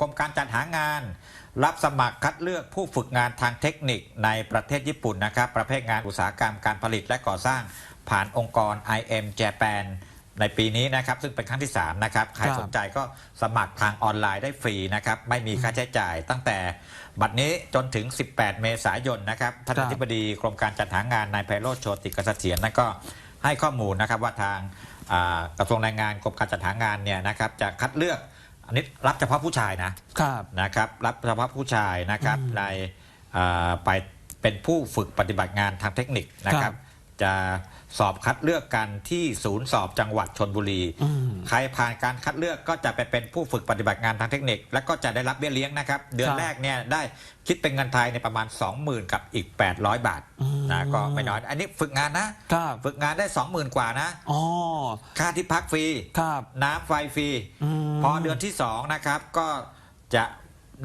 กรมการจัดหางาน รับสมัครคัดเลือกผู้ฝึกงานทางเทคนิคในประเทศญี่ปุ่นนะครับ ประเภทงานอุตสาหกรรมการผลิตและก่อสร้างผ่านองค์กร IM Japan ในปีนี้นะครับ ซึ่งเป็นครั้งที่ 3 นะครับ ใครครับสนใจก็สมัครทางออนไลน์ได้ฟรีนะครับ ไม่มีค่าใช้จ่ายตั้งแต่บัดนี้จนถึง 18 เมษายนนะครับท่านครัอบธิบดีกรมการจัดหางานนายไพโรจน์โชติกเกษเถียรนั่นก็ให้ข้อมูลนะครับว่าทางอ่ากระทรวงแรงงานกรมการจัดหางานเนี่ยนะครับจะคัดเลือก อันนี้รับเฉพาะผู้ชายนะครับ นะครับ รับเฉพาะผู้ชายนะครับอืมในอ่าไปเป็นผู้ฝึกปฏิบัติงานทางเทคนิคนะคครัรับ บ จะสอบคัดเลือกกันที่ศูนย์สอบจังหวัดชนบุรี อืม ใครผ่านการคัดเลือกก็จะไปเป็นผู้ฝึกปฏิบัติงานทางเทคนิค แล้วก็จะได้รับเบี้ยเลี้ยงนะครับ เดือนครับ แรกเนี่ยได้คิดเป็นเงินไทยในประมาณ 20,000 กับอีก 800 บาท อืม นะก็ไม่น้อยอันนี้ฝึกงานนะครับฝึกงานได้ 20,000 กว่านะอ๋อค่าที่พักฟรีครับน้ำไฟฟรีอืมพอเดือนที่ 2 นะครับ ก็จะ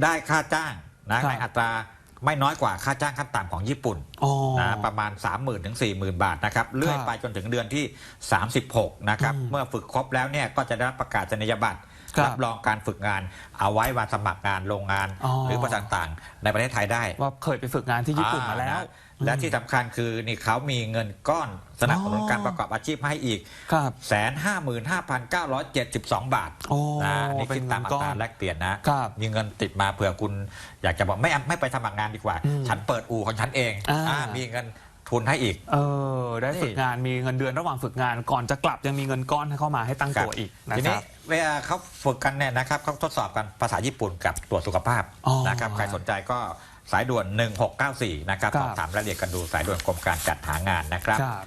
ได้ค่าจ้างนะครับในอัตราไม่น้อยกว่าค่าจ้างขั้นต่ำของญี่ปุ่นอ๋อนะประมาณ 30,000ถึง40,000บาทนะครับเลื่อยครับไปจนถึงเดือนที่ 36 นะครับอืมเมื่อฝึกครบแล้วเนี่ยก็จะได้รับประกาศนียบัตร ครับรับรองการฝึกงาน เอาไว้วันสมัครงานโรงงาน อ๋อ หรือบริษัทต่างๆ ในประเทศไทยได้ว่าเคยไปฝึกงานที่ญี่ปุ่นมาแล้ว อ่นะและที่สำคัญคือนี่เขามีเงินก้อนสนับสนุนอ๋อ การประกอบอาชีพให้อีก ครับ แสนห้าหมื่นห้าพันเก้าร้อยเจ็ดสิบสองบาทโอ้นะนี่เป็คินดเงินตามอัก้อตรานแลกเปลี่ยนนะครับมีเงินติดมาเผื่อคุณ อยากจะบอกไม่เอาไม่ไปสมัครงานดีกว่า อืมฉันเปิดอู่ของฉันเองอ่าอ่ามีเงิน ทุนให้อีก เออ ได้นี่ฝึกงานมีเงินเดือนระหว่างฝึกงาน ก่อนจะกลับยังมีเงินก้อนให้เข้ามาให้ตั้งครับตัวอีกนะทีคนี้รับ เวลาเขาฝึกกันเนี่ยนะครับเขาทดสอบกันภาษาญี่ปุ่นกับตรวจสุขภาพอ๋อนะครับใครสนใจก็สายด่วน 1694 นะครับครับ สอบถามรายละเอียดกันดูสายด่วนกรมการจัดหางานนะครับ ครับ